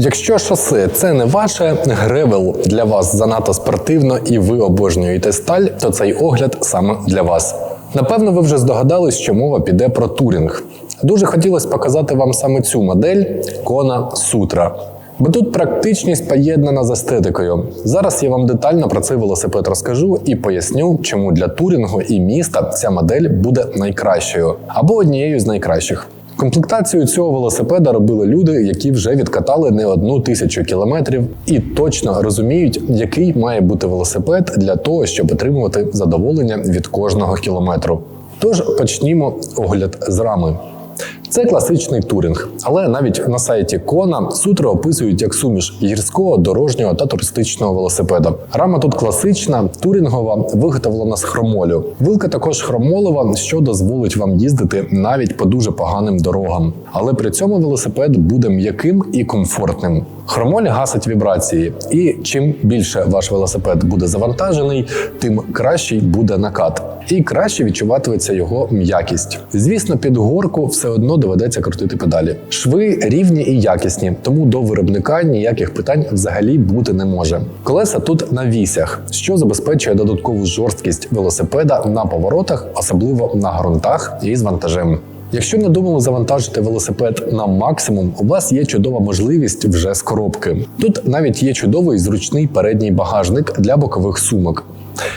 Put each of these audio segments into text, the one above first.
Якщо шосе це не ваше, гревел для вас занадто спортивно і ви обожнюєте сталь, то цей огляд саме для вас. Напевно, ви вже здогадались, що мова піде про турінг. Дуже хотілося показати вам саме цю модель Kona Sutra. Бо тут практичність поєднана з естетикою. Зараз я вам детально про цей велосипед розкажу і поясню, чому для турінгу і міста ця модель буде найкращою або однією з найкращих. Комплектацію цього велосипеда робили люди, які вже відкатали не одну тисячу кілометрів і точно розуміють, який має бути велосипед для того, щоб отримувати задоволення від кожного кілометру. Тож почнімо огляд з рами. Це класичний туринг, але навіть на сайті Кона сутри описують як суміш гірського, дорожнього та туристичного велосипеда. Рама тут класична, турінгова, виготовлена з хромолю. Вилка також хромолова, що дозволить вам їздити навіть по дуже поганим дорогам. Але при цьому велосипед буде м'яким і комфортним. Хромоль гасить вібрації, і чим більше ваш велосипед буде завантажений, тим кращий буде накат, і краще відчуватиметься його м'якість. Звісно, під горку все одно доведеться крутити педалі. Шви рівні і якісні, тому до виробника ніяких питань взагалі бути не може. Колеса тут на вісях, що забезпечує додаткову жорсткість велосипеда на поворотах, особливо на ґрунтах і з вантажем. Якщо не думали завантажити велосипед на максимум, у вас є чудова можливість вже з коробки. Тут навіть є чудовий зручний передній багажник для бокових сумок.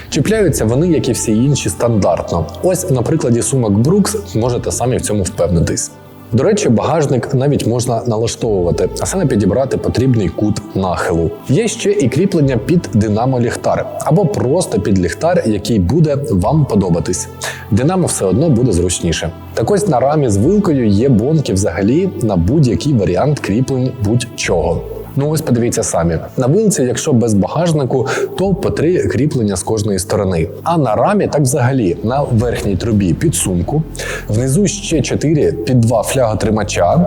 Чіпляються вони, як і всі інші, стандартно. Ось на прикладі сумок Brooks можете самі в цьому впевнитись. До речі, багажник навіть можна налаштовувати, а саме підібрати потрібний кут нахилу. Є ще і кріплення під динамо ліхтар або просто під ліхтар, який буде вам подобатись. Динамо все одно буде зручніше. Так ось на рамі з вилкою є бонки взагалі на будь-який варіант кріплень будь-чого. Ну ось подивіться самі. На вилці, якщо без багажнику, то по три кріплення з кожної сторони. А на рамі так взагалі на верхній трубі під сумку, внизу ще чотири під два фляготримача,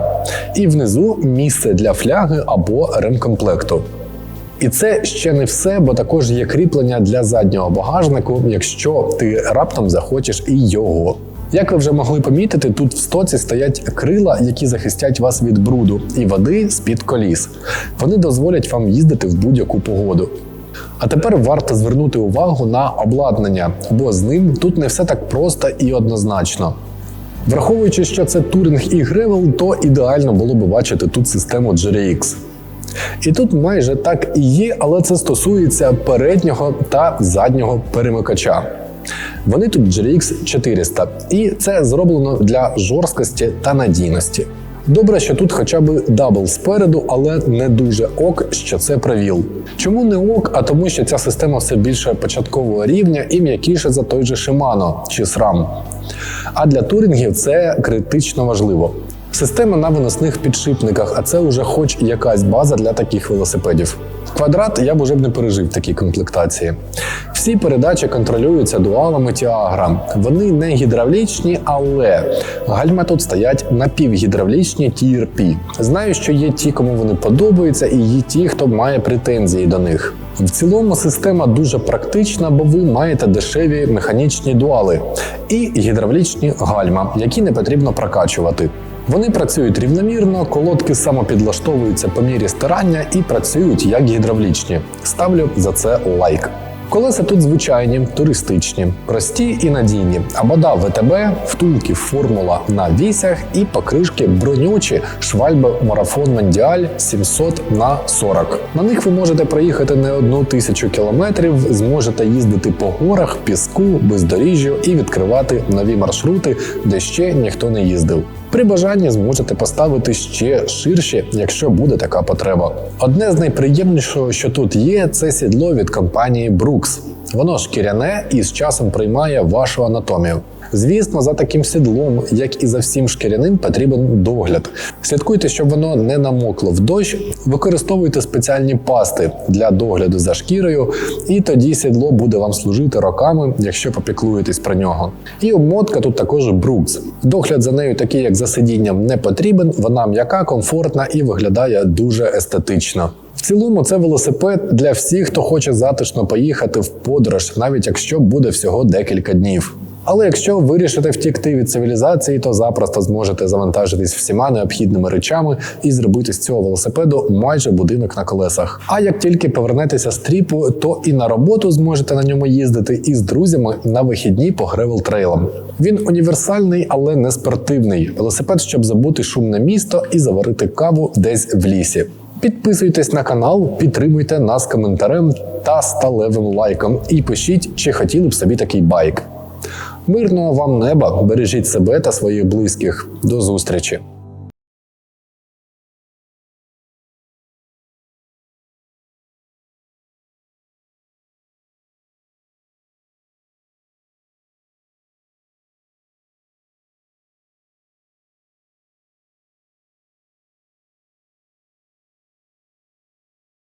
і внизу місце для фляги або ремкомплекту. І це ще не все, бо також є кріплення для заднього багажнику, якщо ти раптом захочеш і його. Як ви вже могли помітити, тут в стоці стоять крила, які захистять вас від бруду і води з-під коліс. Вони дозволять вам їздити в будь-яку погоду. А тепер варто звернути увагу на обладнання, бо з ним тут не все так просто і однозначно. Враховуючи, що це туринг і гревел, то ідеально було б бачити тут систему GRX. І тут майже так і є, але це стосується переднього та заднього перемикача. Вони тут GRX 400, і це зроблено для жорсткості та надійності. Добре, що тут хоча б дабл спереду, але не дуже ок, що це провіл. Чому не ок? А тому, що ця система все більше початкового рівня і м'якіше за той же Shimano чи SRAM. А для турінгів це критично важливо. Система на виносних підшипниках, а це вже хоч якась база для таких велосипедів. Квадрат я б уже б не пережив в такій комплектації. Всі передачі контролюються дуалами Тіагра. Вони не гідравлічні, але гальма тут стоять напівгідравлічні TRP. Знаю, що є ті, кому вони подобаються, і є ті, хто має претензії до них. В цілому система дуже практична, бо ви маєте дешеві механічні дуали і гідравлічні гальма, які не потрібно прокачувати. Вони працюють рівномірно, колодки самопідлаштовуються по мірі стирання і працюють як гідравлічні. Ставлю за це лайк. Колеса тут звичайні, туристичні, прості і надійні. Абода ВТБ, втулки формула на вісях і покришки бронючі швальби марафон Мондіаль 700 на 40. На них ви можете проїхати не одну тисячу кілометрів, зможете їздити по горах, піску, бездоріжжю і відкривати нові маршрути, де ще ніхто не їздив. При бажанні зможете поставити ще ширше, якщо буде така потреба. Одне з найприємнішого, що тут є, це сідло від компанії Brooks. Воно шкіряне і з часом приймає вашу анатомію. Звісно, за таким сідлом, як і за всім шкіряним, потрібен догляд. Слідкуйте, щоб воно не намокло в дощ, використовуйте спеціальні пасти для догляду за шкірою, і тоді сідло буде вам служити роками, якщо попіклуєтесь про нього. І обмотка тут також Brooks. Догляд за нею, такий як за сидінням, не потрібен. Вона м'яка, комфортна і виглядає дуже естетично. В цілому це велосипед для всіх, хто хоче затишно поїхати в подорож, навіть якщо буде всього декілька днів. Але якщо вирішите втікти від цивілізації, то запросто зможете завантажитись всіма необхідними речами і зробити з цього велосипеду майже будинок на колесах. А як тільки повернетеся з тріпу, то і на роботу зможете на ньому їздити, і з друзями на вихідні по гревел трейлам. Він універсальний, але не спортивний. Велосипед, щоб забути шумне місто і заварити каву десь в лісі. Підписуйтесь на канал, підтримуйте нас коментарем та сталевим лайком і пишіть, чи хотіли б собі такий байк. Мирного вам неба, бережіть себе та своїх близьких. До зустрічі!